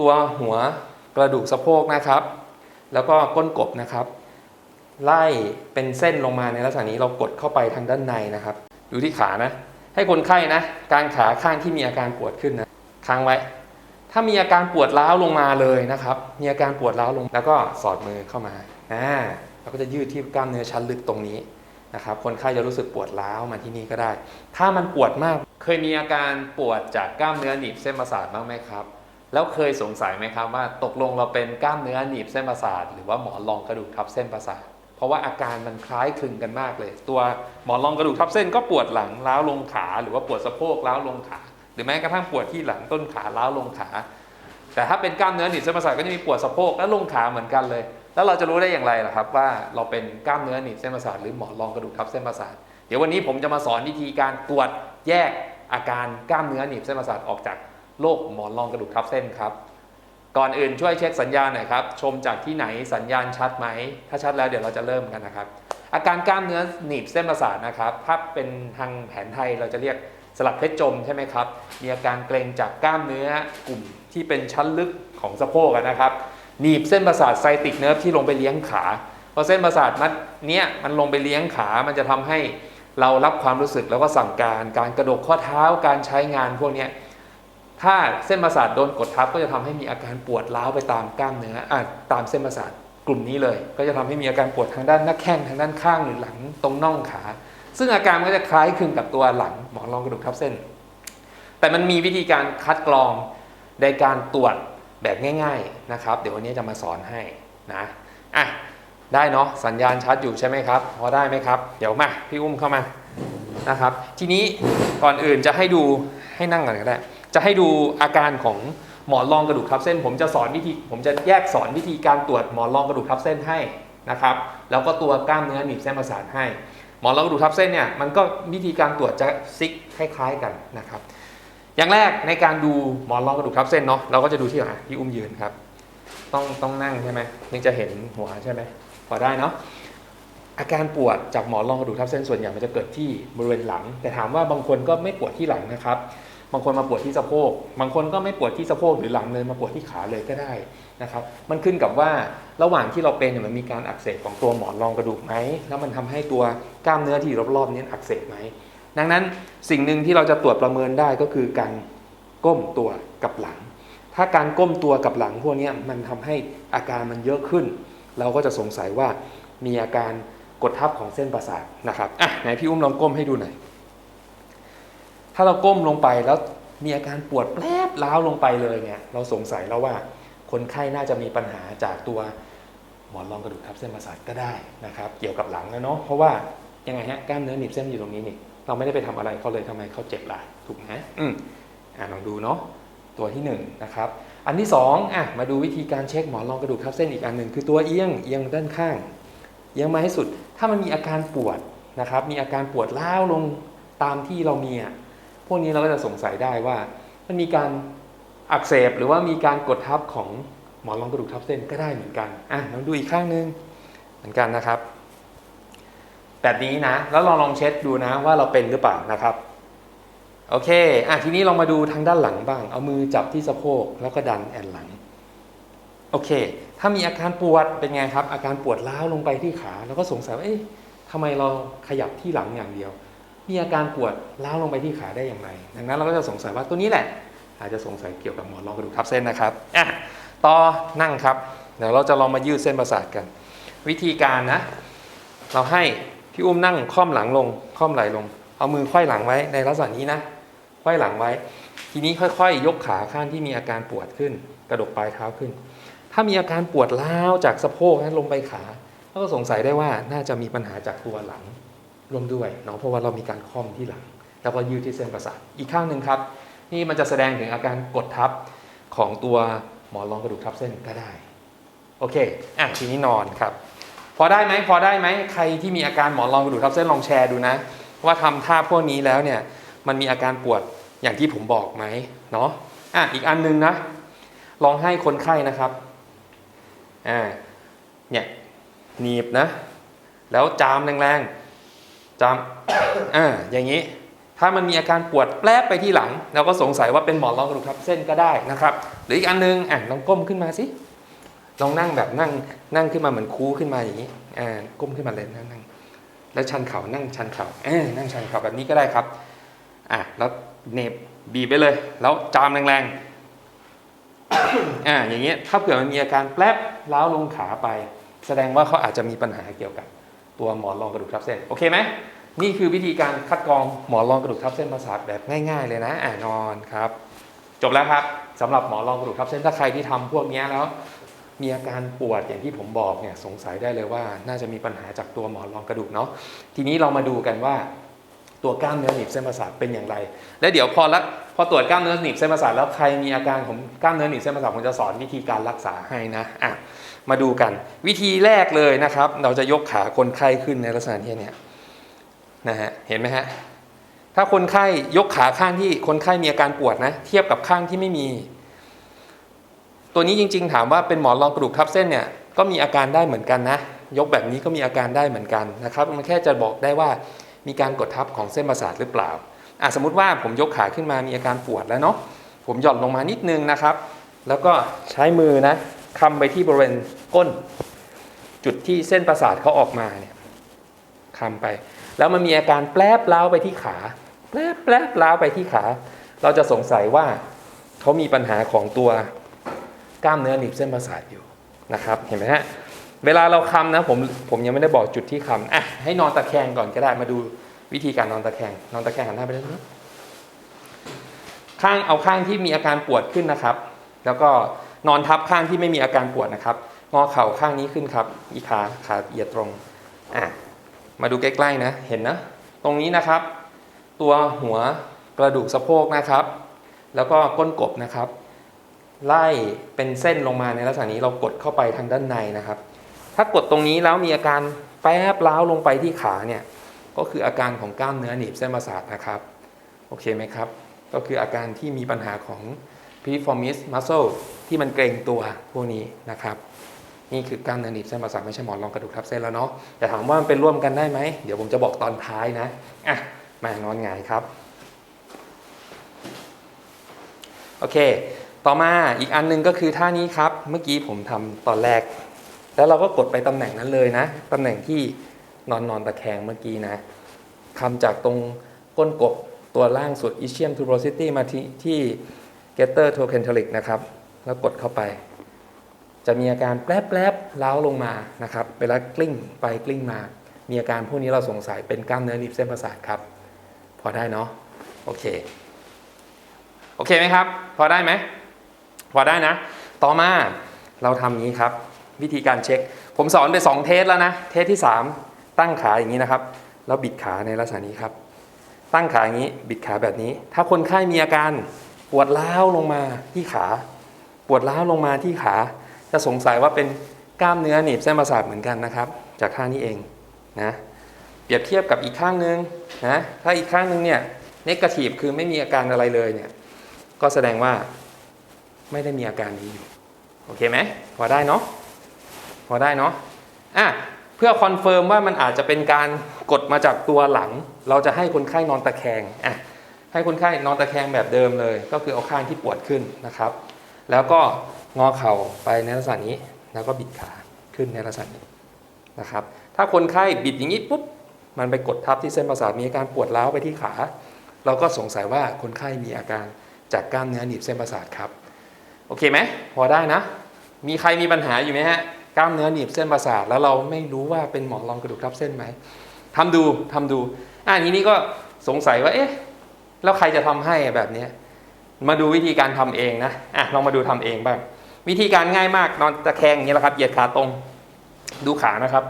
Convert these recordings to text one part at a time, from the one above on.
ตัวหัวกระดูกสะโพกนะครับ แล้วก็ก้นกบนะครับ ไล่เป็นเส้นลงมาในลักษณะนี้เรากดเข้าไปทางด้านในนะครับ ดูที่ขานะ ให้คนไข้นะกางขาข้างที่มีอาการปวดขึ้นนะค้างไว้ ถ้ามีอาการปวดร้าวลงมาเลยนะครับ มีอาการปวดร้าวลงแล้วก็สอดมือเข้ามาอ่าเราก็จะยืดที่กล้ามเนื้อชั้นลึกตรงนี้นะครับ คนไข้จะรู้สึกปวดร้าวมาที่นี่ก็ได้ ถ้ามันปวดมาก เคยมีอาการปวดจากกล้ามเนื้อหนีบเส้นประสาทบ้างไหมครับ แล้วเคยสงสัยไหมครับว่าตกลงเราเป็นกล้ามเนื้อหนีบเส้นประสาทหรือว่าหมอนรองกระดูกทับเส้นประสาทเพราะว่าอาการมันคล้ายคลึงกันมากเลย ตัวหมอนรองกระดูกทับเส้นก็ปวดหลังล้าวลงขาหรือว่าปวดสะโพกล้าวลงขา หรือแม้กระทั่งปวดที่หลังต้นขาล้าวลงขา แต่ถ้าเป็นกล้ามเนื้อหนีบเส้นประสาทก็จะมีปวดสะโพกและลงขาเหมือนกันเลย แล้วเราจะรู้ได้อย่างไรล่ะครับ ว่าเราเป็นกล้ามเนื้อหนีบเส้นประสาทหรือหมอนรองกระดูกทับเส้นประสาทเดี๋ยววันนี้ผมจะมาสอนวิธีการตรวจแยกอาการกล้ามเนื้อหนีบเส้นประสาทออกจาก โรคหมอนรองกระดูกทับเส้นครับ ก่อนอื่นช่วยเช็คสัญญาณหน่อยครับ ชมจากที่ไหนสัญญาณชัดไหม ถ้าชัดแล้วเดี๋ยวเราจะเริ่มกันนะครับ อาการกล้ามเนื้อหนีบเส้นประสาทนะครับ ถ้าเป็นทางแผนไทยเราจะเรียกสลับเพชรจมใช่ไหมครับ มีอาการเกร็งจากกล้ามเนื้อกลุ่มที่เป็นชั้นลึกของสะโพกนะครับหนีบเส้นประสาทไซติกเนิร์ฟที่ลงไปเลี้ยงขาเพราะเส้นประสาทมัดเนี้ยมันลงไปเลี้ยงขา มันจะทำให้เรารับความรู้สึกแล้วก็สั่งการ การกระดกข้อเท้า การใช้งานพวกนี้ ถ้าเส้นประสาทโดนกดทับก็จะทำให้มีอาการปวดร้าวไปตามกล้ามเนื้ออตามเส้นประสาทกลุ่มนี้เลย ก็จะทำให้มีอาการปวดทางด้านหน้าแข้งทางด้านข้างหรือหลังตรงน่องขา ซึ่งอาการมันก็จะคล้ายคลึงกับตัวหลังหมอนรองกระดูกทับเส้น แต่มันมีวิธีการคัดกรองในการตรวจแบบง่าย ๆนะครับ เดี๋ยววันนี้จะมาสอนให้นะอะได้เนาะสัญญาณชัดอยู่ใช่ไหมครับ พอได้ไหมครับ เดี๋ยวมาพี่อุ้มเข้ามานะครับ ทีนี้ก่อนอื่นจะให้ดูให้นั่งก่อนก็ได้ จะให้ดูอาการของหมอนรองกระดูกทับเส้น ผมจะสอนวิธี ผมจะแยกสอนวิธีการตรวจหมอนรองกระดูกทับเส้นให้นะครับ แล้วก็ตัวกล้ามเนื้อหนีบเส้นประสาทให้ หมอนรองกระดูกทับเส้นเนี่ยมันก็วิธีการตรวจจะซิกคล้ายๆกันนะครับ อย่างแรกในการดูหมอนรองกระดูกทับเส้นเนาะเราก็จะดูที่อะที่อุ้มยืนครับ ต้องต้องนั่งใช่ไหมถึงจะเห็นหัวใช่ไหมพอได้เนาะอาการปวดจากหมอนรองกระดูกทับเส้นส่วนใหญ่มันจะเกิดที่บริเวณหลัง แต่ถามว่าบางคนก็ไม่ปวดที่หลังนะครับ บางคนมาปวดที่สะโพก บางคนก็ไม่ปวดที่สะโพกหรือหลังเลยมาปวดที่ขาเลยก็ได้นะครับ มันขึ้นกับว่าระหว่างที่เราเป็นเนี่ยมันมีการอักเสบของตัวหมอนรองกระดูกไหมแล้วมันทำให้ตัวกล้ามเนื้อที่อยู่รอบๆนี้อักเสบไหมดังนั้นสิ่งหนึ่งที่เราจะตรวจประเมินได้ก็คือการก้มตัวกับหลัง ถ้าการก้มตัวกับหลังพวกนี้มันทำให้อาการมันเยอะขึ้น เราก็จะสงสัยว่ามีอาการกดทับของเส้นประสาทนะครับอะไหนพี่อุ้มลองก้มให้ดูหน่อย ถ้าเราก้มลงไปแล้วมีอาการปวดแปลบล้าวลงไปเลยเนี่ย เราสงสัยแล้วว่าคนไข้น่าจะมีปัญหาจากตัวหมอนรองกระดูกทับเส้นประสาทก็ได้นะครับ เกี่ยวกับหลังนะเนาะเพราะว่ายังไงฮะกล้ามเนื้อหนีบเส้นอยู่ตรงนี้นี่เราไม่ได้ไปทำอะไรเขาเลยทำไมเขาเจ็บล่ะถูกไหมอืมอ่าลองดูเนาะตัวที่หนึ่งนะครับอันที่สองอะมาดูวิธีการเช็คหมอนรองกระดูกทับเส้นอีกอันหนึ่งคือตัวเอียงเอียงด้านข้างเอียงมาให้สุด ถ้ามันมีอาการปวดนะครับ มีอาการปวดล้าวลงตามที่เรามีอะ พวกนี้เราก็จะสงสัยได้ว่า มันมีการอักเสบหรือว่ามีการกดทับของหมอนรองกระดูกทับเส้นก็ได้เหมือนกันอะลองดูอีกข้างหนึงเหมือนกันนะครับ แบบนี้นะ แล้วลองลองเช็ดดูนะว่าเราเป็นหรือเปล่านะครับโอเคอะทีนี้ลองมาดูทางด้านหลังบ้าง เอามือจับที่สะโพกแล้วก็ดันแอนหลัง โอเค ถ้ามีอาการปวดเป็นไงครับ อาการปวดล้าวลงไปที่ขา แล้วก็สงสัยว่าเอ๊ะทำไมเราขยับที่หลังอย่างเดียว มีอาการปวดล้าวลงไปที่ขาได้อย่างไร ดังนั้นเราก็จะสงสัยว่าตัวนี้แหละ อาจจะสงสัยเกี่ยวกับหมอนรองกระดูกทับเส้นนะครับอะต่อนั่งครับเดี๋ยวเราจะลองมายืดเส้นประสาทกัน วิธีการนะ เราให้พี่อุ้มนั่งค่อมหลังลงค่อมไหล่ลง เอามือไขว้หลังไว้ในลักษณะนี้นะไขว้หลังไว้ ทีนี้ค่อยๆ ยกขาข้างที่มีอาการปวดขึ้น กระดกปลายเท้าขึ้น ถ้ามีอาการปวดล้าวจากสะโพกนั้นลงไปขา ก็สงสัยได้ว่าน่าจะมีปัญหาจากตัวหลัง ร่วมด้วยเนาะเพราะว่าเรามีการค่อมที่หลัง แล้วก็ยืดที่เส้นประสาทอีกข้างหนึ่งครับ นี่มันจะแสดงถึงอาการกดทับของตัวหมอนรองกระดูกทับเส้นก็ได้โอเคอะทีนี้นอนครับพอได้ไหมพอได้ไหมใครที่มีอาการหมอนรองกระดูกทับเส้นลองแชร์ดูนะ ว่าทำท่าพวกนี้แล้วเนี่ยมันมีอาการปวดอย่างที่ผมบอกไหมเนาะอะอีกอันหนึงนะ ลองให้คนไข้นะครับอ่าเนี่ยหนีบนะ แล้วจามแรงๆ จามอ่าอย่างนี้ ถ้ามันมีอาการปวดแปลบไปที่หลัง เราก็สงสัยว่าเป็นหมอนรองกระดูกทับเส้นก็ได้นะครับ หรืออีกอันนึงอะลองก้มขึ้นมาสิลองนั่งแบบนั่งนั่งขึ้นมาเหมือนคูขึ้นมาอย่างนี้อ่าก้มขึ้นมาเลยนั่งนั่งแล้วชันเข่านั่งชันเข่าเออนั่งชันเข่าแบบนี้ก็ได้ครับอะแล้วเนบบีบไปเลย แล้วจามแรงๆอ่าอย่างเงี้ยถ้าเผื่อมันมีอาการแปลบล้าวลงขาไป แสดงว่าเขาอาจจะมีปัญหาเกี่ยวกับตัวหมอนรองกระดูกทับเส้นโอเคไหม นี่คือวิธีการคัดกรองหมอนรองกระดูกทับเส้นประสาทแบบง่ายๆเลยนะอ่านอนครับ จบแล้วครับสำหรับหมอนรองกระดูกทับเส้นถ้าใครที่ทำพวกนี้แล้ว มีอาการปวดอย่างที่ผมบอกเนี่ยสงสัยได้เลยว่า น่าจะมีปัญหาจากตัวหมอนรองกระดูกเนาะทีนี้เรามาดูกันว่าตัวกล้ามเนื้อหนีบเส้นประสาทเป็นอย่างไร และเดี๋ยวพอละพอตรวจกล้ามเนื้อหนีบเส้นประสาทแล้วใครมีอาการของกล้ามเนื้อหนีบเส้นประสาทผมจะสอนวิธีการรักษาให้นะอะมาดูกัน วิธีแรกเลยนะครับ เราจะยกขาคนไข้ขึ้นในลักษณะที่เนี่ย นะฮะเห็นไหมฮะถ้าคนไข้ยกขาข้างที่คนไข้มีอาการปวดนะ เทียบกับข้างที่ไม่มี ตัวนี้จริง ๆ ถามว่าเป็นหมอนรองกระดูกทับเส้นเนี่ยก็มีอาการได้เหมือนกันนะ ยกแบบนี้ก็มีอาการได้เหมือนกันนะครับ มันแค่จะบอกได้ว่ามีการกดทับของเส้นประสาทหรือเปล่าอะสมมติว่าผมยกขาขึ้นมามีอาการปวดแล้วเนาะผมหย่อนลงมานิดนึงนะครับ แล้วก็ใช้มือนะคำไปที่บริเวณก้น จุดที่เส้นประสาทเขาออกมาเนี่ยคำไป แล้วมันมีอาการแปลบล้าวไปที่ขา แปลบแปลบล้าวไปที่ขา เราจะสงสัยว่าเขามีปัญหาของตัวกล้ามเนื้อหนีบเส้นประสาทอยู่นะครับ เห็นไหมฮะ เวลาเราคำนะผมผมยังไม่ได้บอกจุดที่คำอะให้นอนตะแคงก่อนก็ได้มาดูวิธีการนอนตะแคง นอนตะแคงหันหน้าไปด้านนี้ข้างเอาข้างที่มีอาการปวดขึ้นนะครับ แล้วก็นอนทับข้างที่ไม่มีอาการปวดนะครับ งอเข่าข้างนี้ขึ้นครับ อีขาขาเหยียดตรงอะ มาดูใกล้ๆนะเห็นนะตรงนี้นะครับ ตัวหัวกระดูกสะโพกนะครับ แล้วก็ก้นกบนะครับ ไล่เป็นเส้นลงมาในลักษณะนี้เรากดเข้าไปทางด้านในนะครับ ถ้ากดตรงนี้แล้วมีอาการแป๊บล้าวลงไปที่ขาเนี่ยก็คืออาการของกล้ามเนื้อหนีบเส้นประสาทนะครับโอเคไหมครับ ก็คืออาการที่มีปัญหาของ piriformis muscle ที่มันเกร็งตัวพวกนี้นะครับ นี่คือกล้ามเนื้อหนีบเส้นประสาทไม่ใช่หมอนรองกระดูกทับเส้นแล้วเนาะแต่ถามว่ามันเป็นร่วมกันได้ไหมเดี๋ยวผมจะบอกตอนท้ายนะอะมานอนหงายครับโอเค ต่อมาอีกอันหนึงก็คือท่านี้ครับ เมื่อกี้ผมทำตอนแรก แล้วเราก็กดไปตำแหน่งนั้นเลยนะตำแหน่งที่นอนนอนตะแคงเมื่อกี้นะคำจากตรงก้นกบตัวล่างสุด ischium tuberosity มาที่ที่ getter t o c e n t r i c นะครับ แล้วกดเข้าไป จะมีอาการแป๊บๆล้าวลงมานะครับเวลากลิ้งไปกลิ้งมา มีอาการพวกนี้เราสงสัยเป็นกล้ามเนื้อหนีบเส้นประสาทครับ พอได้เนาะโอเคโอเคไหมครับ พอได้ไหมพอได้นะ ต่อมาเราทำอย่านี้ครับ วิธีการเช็ค ผมสอนไป 2 เทสแล้วนะ เทสที่ 3 ตั้งขาอย่างนี้นะครับ แล้วบิดขาในลักษณะนี้ครับ ตั้งขาอย่างนี้บิดขาแบบนี้ ถ้าคนไข้มีอาการปวดร้าวลงมาที่ขา ปวดร้าวลงมาที่ขา จะสงสัยว่าเป็นกล้ามเนื้อหนีบเส้นประสาทเหมือนกันนะครับ จากข้างนี้เองนะเปรียบเทียบกับอีกข้างนึงนะถ้าอีกข้างนึงเนี่ยเนกาทีฟคือไม่มีอาการอะไรเลยเนี่ยก็แสดงว่าไม่ได้มีอาการนี้อยู่โอเคไหมพอได้เนาะพอได้เนาะอะเพื่อคอนเฟิร์มว่ามันอาจจะเป็นการกดมาจากตัวหลัง เราจะให้คนไข้นอนตะแคงอะให้คนไข้นอนตะแคงแบบเดิมเลย ก็คือเอาข้างที่ปวดขึ้นนะครับ แล้วก็ งอเข่าไปในลักษณะนี้ แล้วก็บิดขาขึ้นในลักษณะนี้นะครับ ถ้าคนไข้บิดอย่างนี้ปุ๊บมันไปกดทับที่เส้นประสาทมีอาการปวดร้าวไปที่ขา เราก็สงสัยว่าคนไข้มีอาการจากกล้ามเนื้อหนีบเส้นประสาทครับ โอเคไหมพอได้นะ มีใครมีปัญหาอยู่ไหมฮะกล้ามเนื้อหนีบเส้นประสาทแล้วเราไม่รู้ว่าเป็นหมอนรองกระดูกทับเส้นไหมทำดูทำดูอ่านี้นี่ก็สงสัยว่าเอ๊ะแล้วใครจะทำให้แบบนี้มาดูวิธีการทำเองนะอะลองมาดูทำเองบ้าง วิธีการง่ายมากนอนตะแคงอย่างนี้แหละครับ เหยียดขาตรง ดูขานะครับ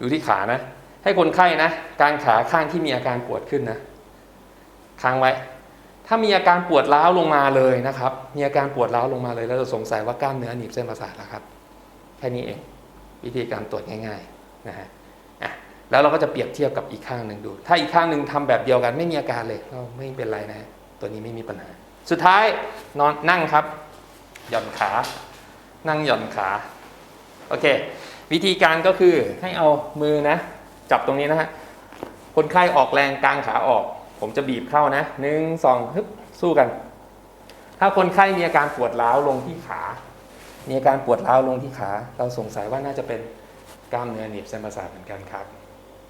ดูที่ขานะ ให้คนไข้นะกางขาข้างที่มีอาการปวดขึ้นนะค้างไว้ ถ้ามีอาการปวดร้าวลงมาเลยนะครับ มีอาการปวดร้าวลงมาเลย แล้วเราสงสัยว่ากล้ามเนื้อหนีบเส้นประสาทแล้วครับ แค่นี้เอง วิธีการตรวจง่ายๆนะฮะอะแล้วเราก็จะเปรียบเทียบกับอีกข้างหนึ่งดู ถ้าอีกข้างหนึ่งทำแบบเดียวกันไม่มีอาการเลยก็ไม่เป็นไรนะ ตัวนี้ไม่มีปัญหา สุดท้ายนอนนั่งครับ หย่อนขา นั่งหย่อนขาโอเค วิธีการก็คือให้เอามือนะ จับตรงนี้นะฮะคนไข้ออกแรงกลางขาออก ผมจะบีบเข้านะหนึ่งสองฮึบสู้กัน ถ้าคนไข้มีอาการปวดร้าวลงที่ขา มีอาการปวดร้าวลงที่ขา เราสงสัยว่าน่าจะเป็นกล้ามเนื้อหนีบเส้นประสาทเหมือนกันครับ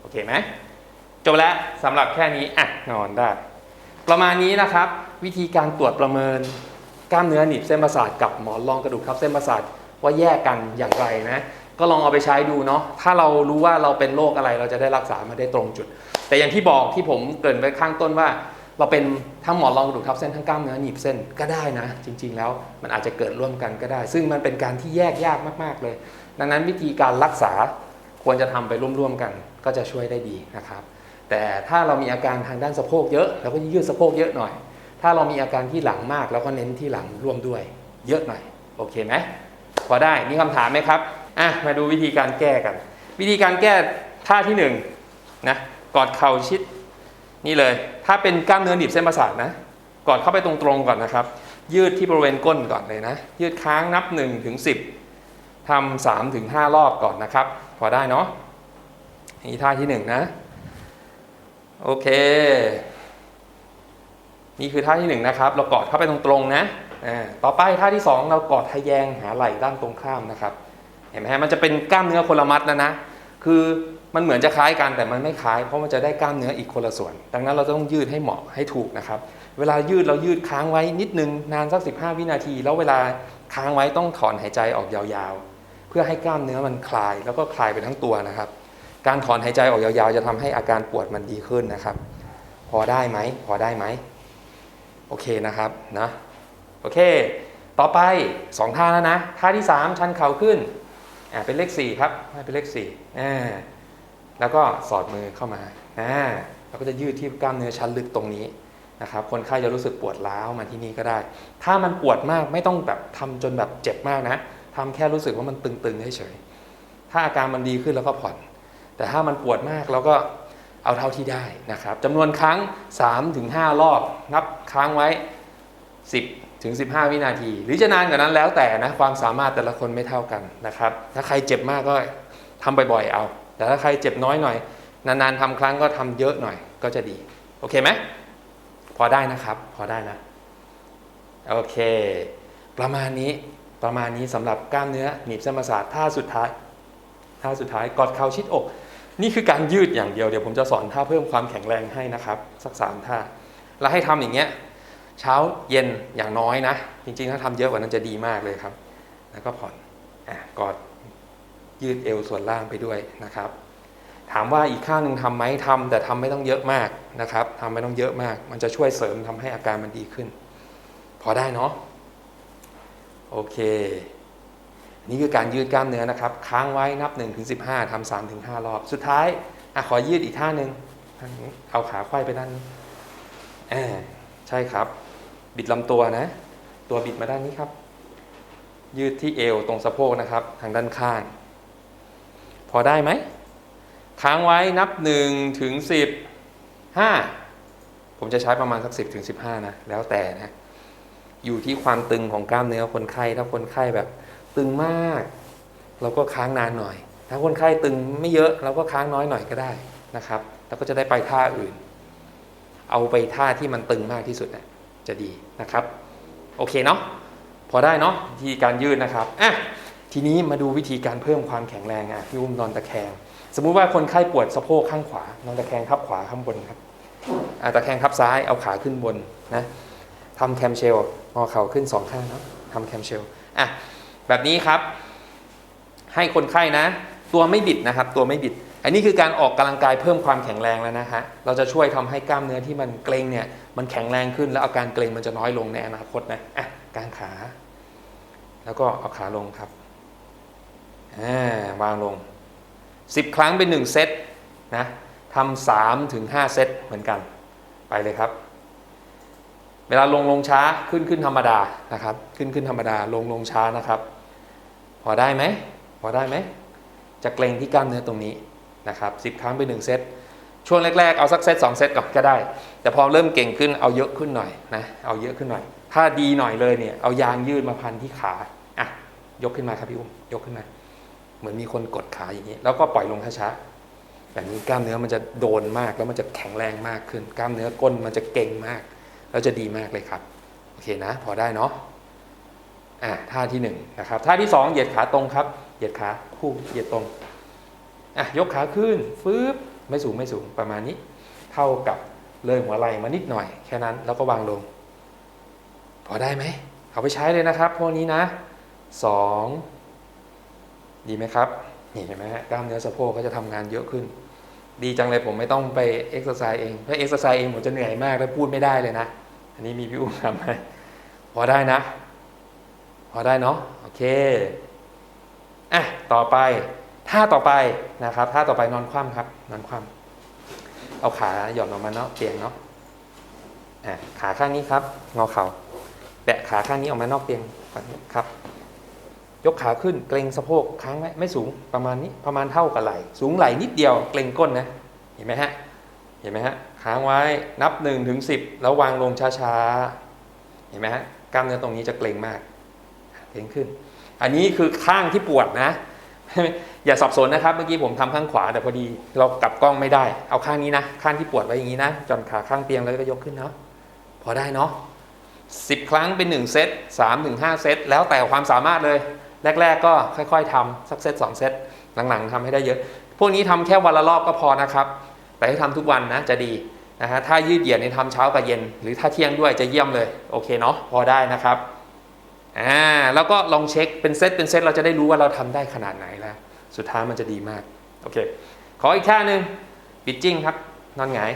โอเคไหมจบแล้วสำหรับแค่นี้อะนอนได้ ประมาณนี้นะครับ วิธีการตรวจประเมิน กล้ามเนื้อหนีบเส้นประสาทกับหมอนรองกระดูกทับเส้นประสาทว่าแยกกันอย่างไรนะ ก็ลองเอาไปใช้ดูเนาะถ้าเรารู้ว่าเราเป็นโรคอะไรเราจะได้รักษามาได้ตรงจุด แต่อย่างที่บอกที่ผมเกริ่นไว้ข้างต้นว่า เราเป็นทั้งหมอนรองกระดูกทับเส้นทั้งกล้ามเนื้อหนีบเส้นก็ได้นะ จริง ๆ แล้วมันอาจจะเกิดร่วมกันก็ได้ ซึ่งมันเป็นการที่แยกยากมากๆเลย ดังนั้นวิธีการรักษาควรจะทำไปร่วมๆกันก็จะช่วยได้ดีนะครับ แต่ถ้าเรามีอาการทางด้านสะโพกเยอะเราก็ยืดสะโพกเยอะหน่อย ถ้าเรามีอาการที่หลังมากเราก็เน้นที่หลังร่วมด้วย เยอะหน่อย โอเคไหมพอได้มีคำถามไหมครับอะมาดูวิธีการแก้กัน วิธีการแก้ท่าที่หนึ่งนะกอดเข่าชิดนี่เลย ถ้าเป็นกล้ามเนื้อหนีบเส้นประสาทนะกอดเข้าไปตรงๆก่อนนะครับ ยืดที่บริเวณก้นก่อนเลยนะ ยืดค้างนับ1ถึง10ทำ3ถึง5รอบก่อนนะครับ พอได้เนาะนี่ท่าที่1นะโอเค นี่คือท่าที่1นะครับเรากอดเข้าไปตรงๆนะต่อไปท่าที่ 2 เรากอดทะแยงหาไหล่ด้านตรงข้ามนะครับ เห็นไหมฮะมันจะเป็นกล้ามเนื้อคนละมัดนะนะ คือมันเหมือนจะคล้ายกันแต่มันไม่คล้าย เพราะมันจะได้กล้ามเนื้ออีกคนละส่วน ดังนั้นเราต้องยืดให้เหมาะให้ถูกนะครับ เวลายืดเรายืดค้างไว้นิดนึงนานสัก 15 วินาที แล้วเวลาค้างไว้ต้องถอนหายใจออกยาวๆ เพื่อให้กล้ามเนื้อมันคลายแล้วก็คลายไปทั้งตัวนะครับ การถอนหายใจออกยาวๆ จะทำให้อาการปวดมันดีขึ้นนะครับ พอได้ไหมพอได้ไหม โอเคนะครับนะโอเค ต่อไปสองท่าแล้วนะ ท่าที่สามชันเข่าขึ้นอ่าเป็นเลขสี่ครับเป็นเลขสี่อ่าแล้วก็สอดมือเข้ามาอ่าเราก็จะยืดที่กล้ามเนื้อชั้นลึกตรงนี้นะครับคนไข้จะรู้สึกปวดร้าวมาที่นี่ก็ได้ ถ้ามันปวดมากไม่ต้องแบบทำจนแบบเจ็บมากนะทำแค่รู้สึกว่ามันตึงๆเฉยๆถ้าอาการมันดีขึ้นแล้วก็ผ่อน แต่ถ้ามันปวดมากเราก็ เอาเท่าที่ได้นะครับจำนวนครั้ง 3-5 รอบนับค้างไว้ 10ถึง15 วินาที หรือจะนานกว่านั้นแล้วแต่นะความสามารถแต่ละคนไม่เท่ากันนะครับ ถ้าใครเจ็บมากก็ทำบ่อยๆเอา แต่ถ้าใครเจ็บน้อยหน่อย นานๆทำครั้งก็ทำเยอะหน่อยก็จะดี โอเคไหมพอได้นะครับ พอได้นะ โอเค ประมาณนี้ประมาณนี้สำหรับกล้ามเนื้อหนีบเส้นประสาทท่าสุดท้ายท่าสุดท้ายกอดเข่าชิดอก นี่คือการยืดอย่างเดียวเดี๋ยวผมจะสอนท่าเพิ่มความแข็งแรงให้นะครับ สักสามท่า แล้วให้ทำอย่างเงี้ยเช้าเย็นอย่างน้อยนะ จริงๆ ถ้าทำเยอะกว่านั้นจะดีมากเลยครับ แล้วก็ผ่อนอะกอดยืดเอวส่วนล่างไปด้วยนะครับ ถามว่าอีกข้างหนึ่งทำไหมทำแต่ทำไม่ต้องเยอะมากนะครับทำไม่ต้องเยอะมาก มันจะช่วยเสริมทำให้อาการมันดีขึ้น พอได้เนาะโอเค นี่คือการยืดกล้ามเนื้อนะครับ ค้างไว้นับ1ถึง15ทำ3ถึง5รอบ สุดท้ายอขอยืดอีกท่าหนึ่งเอาขาควายไปด้านนี้อ่าใช่ครับ บิดลำตัวนะ ตัวบิดมาด้านนี้ครับ ยืดที่เอวตรงสะโพกนะครับ ทางด้านข้าง พอได้ไหม ค้างไว้นับ1ถึง10 5ผมจะใช้ประมาณสัก 10ถึง15 นะ แล้วแต่นะ อยู่ที่ความตึงของกล้ามเนื้อคนไข้ ถ้าคนไข้แบบ ตึงมาก เราก็ค้างนานหน่อย ถ้าคนไข้ตึงไม่เยอะเราก็ค้างน้อยหน่อยก็ได้นะครับแล้วก็จะได้ไปท่าอื่น เอาไปท่าที่มันตึงมากที่สุดนะจะดีนะครับ โอเคเนาะพอได้เนาะวิธีการยืดนะครับอะทีนี้มาดูวิธีการเพิ่มความแข็งแรงอะพี่อุ้มนอนตะแคง สมมุติว่าคนไข้ปวดสะโพกข้างขวานอนตะแคงทับขวาข้างบนครับอะตะแคงทับซ้ายเอาขาขึ้นบนนะทำแคมเชลงอเข่าขึ้นสองข้างเนาะทำแคมเชลอะ แบบนี้ครับ ให้คนไข้นะ ตัวไม่บิดนะครับ ตัวไม่บิด อันนี้คือการออกกำลังกายเพิ่มความแข็งแรงแล้วนะฮะเราจะช่วยทำให้กล้ามเนื้อที่มันเกร็งเนี่ยมันแข็งแรงขึ้นแล้วอาการเกร็งมันจะน้อยลงในอนาคตนะอะกางขา แล้วก็เอาขาลงครับอ่าวางลง 10 ครั้งเป็น 1 เซตนะทำสามถึงห้าเซตเหมือนกันไปเลยครับ เวลาลงลงช้าขึ้นขึ้นธรรมดานะครับ ขึ้นขึ้นธรรมดาลงลงช้านะครับ พอได้ไหมพอได้ไหมจะเกรงที่กล้ามเนื้อตรงนี้นะครับสิบครั้งไปหนึ่งเซตช่วงแรกๆเอาสักเซตสองเซตก่อนก็ได้ แต่พอเริ่มเก่งขึ้นเอาเยอะขึ้นหน่อยนะเอาเยอะขึ้นหน่อย ถ้าดีหน่อยเลยเนี่ยเอายางยืดมาพันที่ขาอะยกขึ้นมาครับพี่อุ้มยกขึ้นมา เหมือนมีคนกดขาอย่างนี้ แล้วก็ปล่อยลงช้าๆแบบนี้กล้ามเนื้อมันจะโดนมากแล้วมันจะแข็งแรงมากขึ้น กล้ามเนื้อก้นมันจะเก่งมาก แล้วจะดีมากเลยครับโอเคนะ พอได้เนาะ อ่าท่าที่หนึ่งนะครับท่าที่สองเหยียดขาตรงครับ เหยียดขาคู่เหยียดตรงอะยกขาขึ้นฟืบไม่สูงไม่สูงประมาณนี้ เท่ากับเลยหัวไหล่มานิดหน่อย แค่นั้นแล้วก็วางลง พอได้ไหมเอาไปใช้เลยนะครับพวกนี้นะสองดีไหมครับนี่เห็นไหมฮะกล้ามเนื้อสะโพกก็จะทำงานเยอะขึ้น ดีจังเลยผมไม่ต้องไปเอ็กซ์ไซส์เองเพราะเอ็กซ์ไซส์เองผมจะเหนื่อยมากแล้วพูดไม่ได้เลยนะ อันนี้มีพี่อุ้มทำให้พอได้นะ พอได้เนาะโอเคอะต่อไปท่าต่อไปนะครับท่าต่อไปนอนคว่ำครับ นอนคว่ำเอาขาหย่อนออกมาเนาะเตียงเนาะอะขาข้างนี้ครับ งอเข่าแตะขาข้างนี้ออกมานอกเตียงก่อนครับ ยกขาขึ้นเกรงสะโพกค้างไว้ไม่สูงประมาณนี้ประมาณเท่ากับไหล่สูงไหล่นิดเดียวเกรงก้นนะเห็นไหมฮะเห็นไหมฮะค้างไว้นับ1นถึงสิแล้ววางลงช้าๆเห็นไหมฮะกล้ามเนื้อตรงนี้จะเกรงมาก เกรงขึ้น อันนี้คือข้างที่ปวดนะ อย่าสับสนนะครับ เมื่อกี้ผมทำข้างขวาแต่พอดี เรากลับกล้องไม่ได้ เอาข้างนี้นะ ข้างที่ปวดไว้อย่างนี้นะ จอนขาข้างเตียงแล้วก็ยกขึ้นเนาะ พอได้เนาะสิบครั้งเป็น 1 เซต3ถึง5เซต แล้วแต่ความสามารถเลย แรก ๆ ก็ค่อย ๆทำสักเซตสองเซต หลังๆทำให้ได้เยอะ พวกนี้ทำแค่วันละรอบก็พอนะครับ แต่ให้ทำทุกวันนะจะดีนะฮะ ถ้ายืดเหยียดในทำเช้ากับเย็น หรือถ้าเที่ยงด้วยจะเยี่ยมเลย โอเคเนาะ พอได้นะครับ อ่าแล้วก็ลองเช็คเป็นเซตเป็นเซตเราจะได้รู้ว่าเราทำได้ขนาดไหนแล้ว สุดท้ายมันจะดีมาก โอเค ขออีกท่าหนึ่งปิดจิ้งครับ นอนหงาย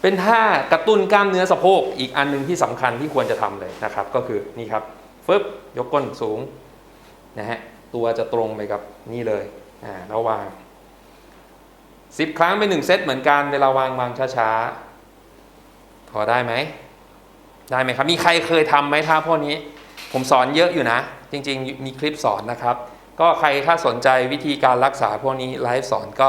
เป็นท่ากระตุ้นกล้ามเนื้อสะโพกอีกอันหนึ่งที่สำคัญที่ควรจะทำเลยนะครับ ก็คือนี่ครับฟึบยกก้นสูงนะฮะตัวจะตรงไปกับนี่เลยอ่าแล้ววางสิบครั้งเป็นหนึ่งเซตเหมือนกันเวลาวางวางช้าๆพอได้ไหม ได้ไหมครับ มีใครเคยทำไหมท่าพวกนี้ ผมสอนเยอะอยู่นะ จริง ๆ มีคลิปสอนนะครับ ก็ใครถ้าสนใจวิธีการรักษาพวกนี้ไลฟ์สอนก็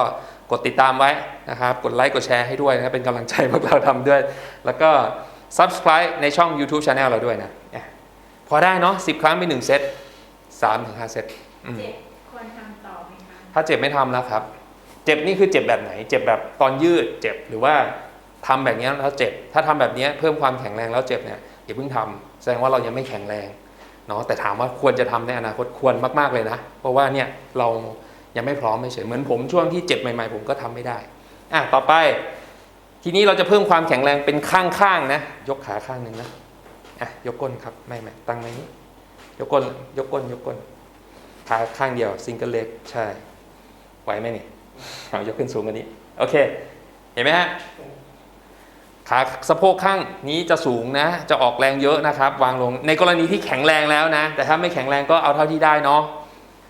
กดติดตามไว้นะครับ กดไลค์กดแชร์ให้ด้วยนะเป็นกำลังใจพวกเราทำด้วย แล้วก็ subscribe ในช่อง YouTube Channel เราด้วยนะ พอได้เนาะสิบครั้งเป็นหนึ่งเซตสามถึงห้าเซตอืมเจ็บควรทำต่อไหมคะถ้าเจ็บไม่ทำแล้วครับ เจ็บนี่คือเจ็บแบบไหน เจ็บแบบตอนยืดเจ็บหรือว่า ทำแบบนี้แล้วเจ็บ ถ้าทำแบบนี้เพิ่มความแข็งแรงแล้วเจ็บเนี่ยอย่าเพิ่งทำแสดงว่าเรายังไม่แข็งแรงเนาะแต่ถามว่าควรจะทำในอนาคตควรมาก ๆเลยนะ เพราะว่าเนี่ยเรายังไม่พร้อมไม่เฉยเหมือนผมช่วงที่เจ็บใหม่ๆ ผมก็ทำไม่ได้อะต่อไป ทีนี้เราจะเพิ่มความแข็งแรงเป็นข้างๆนะยกขาข้างหนึ่งนะอะยกก้นครับไม่ไม่ตั้งไว้นี้ยกก้นยกก้นยกก้นขาข้างเดียวซิงเกิลเล็กใช่ไหวไหมนี่เอายกขึ้นสูงกว่านี้โอเค เห็นไหมฮะ ขาสะโพกข้างนี้จะสูงนะ จะออกแรงเยอะนะครับ วางลงในกรณีที่แข็งแรงแล้วนะ แต่ถ้าไม่แข็งแรงก็เอาเท่าที่ได้เนาะ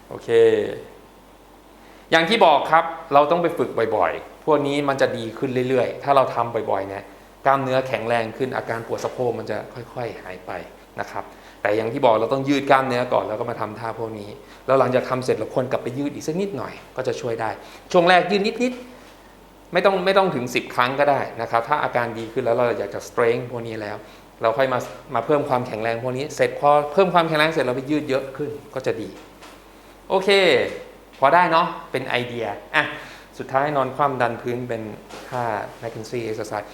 โอเค อย่างที่บอกครับเราต้องไปฝึกบ่อยๆ พวกนี้มันจะดีขึ้นเรื่อยๆ ถ้าเราทำบ่อยๆเนี่ยกล้ามเนื้อแข็งแรงขึ้นอาการปวดสะโพกมันจะค่อยๆหายไปนะครับ แต่อย่างที่บอกเราต้องยืดกล้ามเนื้อก่อนแล้วก็มาทำท่าพวกนี้ แล้วหลังจากทำเสร็จเราควรกลับไปยืดอีกสักนิดหน่อย ก็จะช่วยได้ ช่วงแรกยืดนิดๆ ไม่ต้องไม่ต้องถึง 10 ครั้งก็ได้นะครับ ถ้าอาการดีขึ้นแล้วเราอยากจะ strength พวกนี้แล้ว เราค่อยมามาเพิ่มความแข็งแรงพวกนี้ เสร็จพอเพิ่มความแข็งแรงเสร็จเราไปยืดเยอะขึ้นก็จะดี โอเค พอได้เนาะเป็นไอเดียอะสุดท้ายนอนคว่ำดันพื้นเป็นท่า McKinsey exercise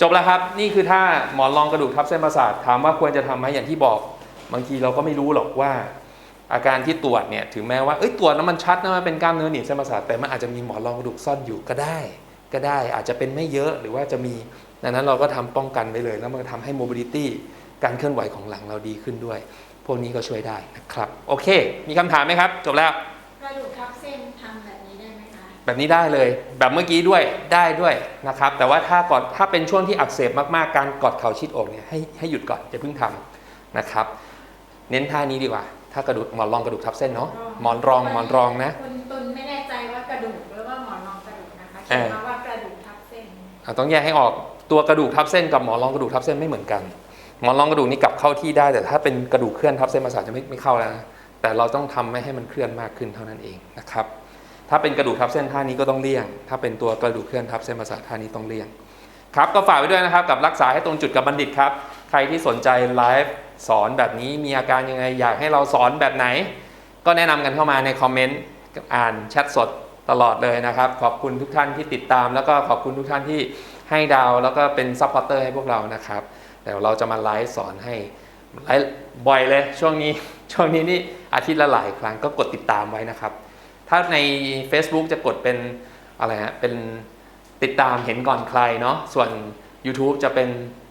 จบแล้วครับ นี่คือท่าหมอนรองกระดูกทับเส้นประสาทถามว่าควรจะทำไหมอย่างที่บอก บางทีเราก็ไม่รู้หรอกว่า อาการที่ตรวจเนี่ยถึงแม้ว่าเอ้ยตรวจแล้วมันชัดนะมันเป็นกล้ามเนื้อหนีบเส้นประสาทแต่มันอาจจะมีหมอนรองกระดูกซ่อนอยู่ก็ได้ ก็ได้อาจจะเป็นไม่เยอะหรือว่าจะมีดังนั้นเราก็ทำป้องกันไว้เลย แล้วมันก็ทำให้ mobility การเคลื่อนไหวของหลังเราดีขึ้นด้วย พวกนี้ก็ช่วยได้นะครับ โอเค มีคำถามไหมครับ จบแล้วกระดูกทับเส้นทำแบบนี้ได้ไหมคะแบบนี้ได้เลย แบบเมื่อกี้ด้วยได้ด้วยนะครับ แต่ว่าถ้ากดถ้าเป็นช่วงที่อักเสบมากๆการกดเข่าชิดอกเนี่ยให้ให้หยุดก่อนอย่าเพิ่งทำนะครับ เน้นท่านี้ดีกว่า ถ้ากระดูกหมอนรองกระดูกทับเส้นเนาะหมอนรองหมอนรองนะคุณตุนไม่แน่ใจว่ากระดูกหรือว่าหมอนรองกระดูกนะคะ ต้องแยกให้ออกตัวกระดูกทับเส้นกับหมอนรองกระดูกทับเส้นไม่เหมือนกันหมอนรองกระดูกนี่กลับเข้าที่ได้ แต่ถ้าเป็นกระดูกเคลื่อนทับเส้นประสาทจะไม่ไม่เข้าแล้วนะแต่เราต้องทำไม่ให้มันเคลื่อนมากขึ้นเท่านั้นเองนะครับ ถ้าเป็นกระดูกทับเส้นท่านี้ก็ต้องเลี่ยง ถ้าเป็นตัวกระดูกเคลื่อนทับเส้นประสาทท่านี้ต้องเลี่ยงครับก็ฝากไว้ด้วยนะครับกับรักษาให้ตรงจุดกับบัณฑิตครับ ใครที่สนใจไลฟ์สอนแบบนี้มีอาการยังไงอยากให้เราสอนแบบไหน ก็แนะนำกันเข้ามาในคอมเมนต์อ่านแชทสด ตลอดเลยนะครับ ขอบคุณทุกท่านที่ติดตาม แล้วก็ขอบคุณทุกท่านที่ให้ดาว แล้วก็เป็นซัพพอร์เตอร์ให้พวกเรานะครับเดี๋ยวเราจะมาไลฟ์สอนให้ไลฟ์บ่อยเลยช่วงนี้ช่วงนี้นี่อาทิตย์ละหลายครั้งก็กดติดตามไว้นะครับ ถ้าใน Facebook จะกดเป็นอะไรฮะเป็นติดตามเห็นก่อนใครเนาะส่วน YouTube จะเป็น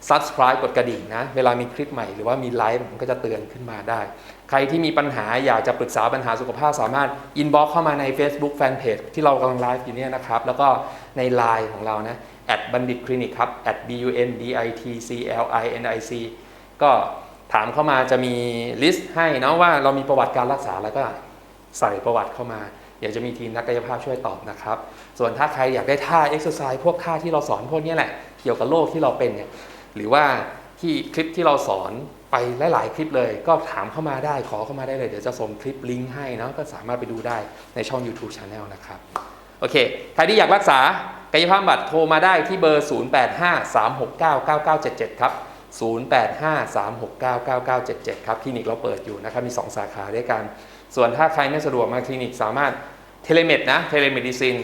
Subscribe กดกระดิ่งนะ เวลามีคลิปใหม่หรือว่ามีไลฟ์มันก็จะเตือนขึ้นมาได้ ใครที่มีปัญหาอยากจะปรึกษาปัญหาสุขภาพสามารถ inbox เข้ามาใน Facebook Fanpage ที่เรากำลังไลฟ์อยู่เนี่ยนะครับ แล้วก็ใน Line ของเรานะบัณฑิตคลินิกครับ b u n d i t c l i n i c ก็ถามเข้ามาจะมีลิสต์ให้นะว่าเรามีประวัติการรักษาแล้วก็ใส่ประวัติเข้ามา เดี๋ยวจะมีทีมนักกายภาพช่วยตอบนะครับ ส่วนถ้าใครอยากได้ท่าเอ็กซ์ไซส์พวกท่าที่เราสอนพวกนี้แหละ เกี่ยวกับโรคที่เราเป็นเนี่ยหรือว่าที่คลิปที่เราสอน ไปหลาย ๆ คลิปเลย ก็ถามเข้ามาได้ขอเข้ามาได้เลย เดี๋ยวจะส่งคลิปลิงก์ให้เนาะก็สามารถไปดูได้ในช่อง YouTube Channel นะครับ โอเค ใครที่อยากรักษากายภาพบำบัดโทรมาได้ที่เบอร์ 0853699977 ครับ 0853699977 ครับ คลินิกเราเปิดอยู่นะครับ มี 2 สาขาด้วยกัน ส่วนถ้าใครไม่สะดวกมาคลินิกสามารถเทเลเมดนะ เทเลเมดิซิน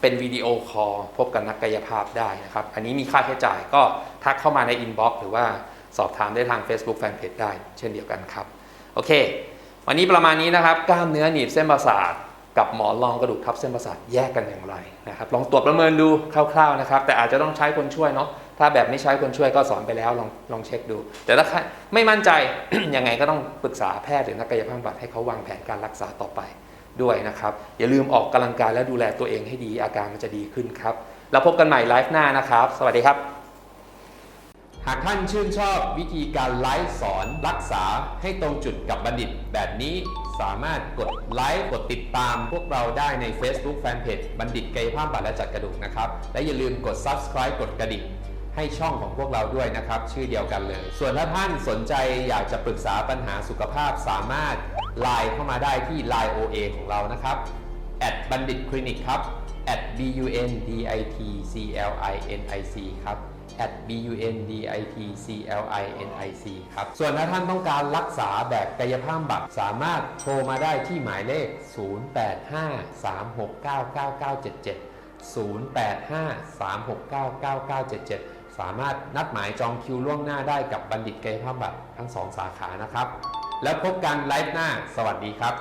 เป็นวิดีโอคอลพบกับนักกายภาพได้นะครับ อันนี้มีค่าใช้จ่ายก็ทักเข้ามาในอินบ็อกซ์หรือว่า สอบถามได้ทาง Facebook Fanpage ได้เช่นเดียวกันครับ โอเค วันนี้ประมาณนี้นะครับ กล้ามเนื้อหนีบเส้นประสาทกับหมอนรองกระดูกทับเส้นประสาทแยกกันอย่างไรนะครับ ลองตรวจประเมินดูคร่าวๆนะครับ แต่อาจจะต้องใช้คนช่วยเนาะถ้าแบบไม่ใช้คนช่วยก็สอนไปแล้วลองลองเช็คดู แต่ถ้าไม่มั่นใจ ยังไงก็ต้องปรึกษาแพทย์หรือนักกายภาพบำบัดให้เขาวางแผนการรักษาต่อไปด้วยนะครับ อย่าลืมออกกำลังกายและดูแลตัวเองให้ดีอาการมันจะดีขึ้นครับ แล้วพบกันใหม่ไลฟ์หน้านะครับ สวัสดีครับ หากท่านชื่นชอบวิธีการไลฟ์สอนรักษาให้ตรงจุดกับบัณฑิตแบบนี้สามารถกดไลค์กดติดตามพวกเราได้ใน Facebook Fanpage บัณฑิตกายภาพบำบัดและจัดกระดูกนะครับ และอย่าลืมกด Subscribe กดกระดิ่งให้ช่องของพวกเราด้วยนะครับ ชื่อเดียวกันเลย ส่วนถ้าท่านสนใจอยากจะปรึกษาปัญหาสุขภาพสามารถไลน์เข้ามาได้ที่ Line OA ของเรานะครับบัณฑิตคลินิกครับ b u n d i t c l i n i c ครับ atbunditclinic ครับ ส่วนถ้าท่านต้องการรักษาแบบกายภาพบำบัดสามารถโทรมาได้ที่หมายเลข 0853699977 0853699977 สามารถนัดหมายจองคิวล่วงหน้าได้กับบัณฑิตกายภาพบำบัดทั้งสองสาขานะครับ แล้วพบกันไลฟ์หน้า สวัสดีครับ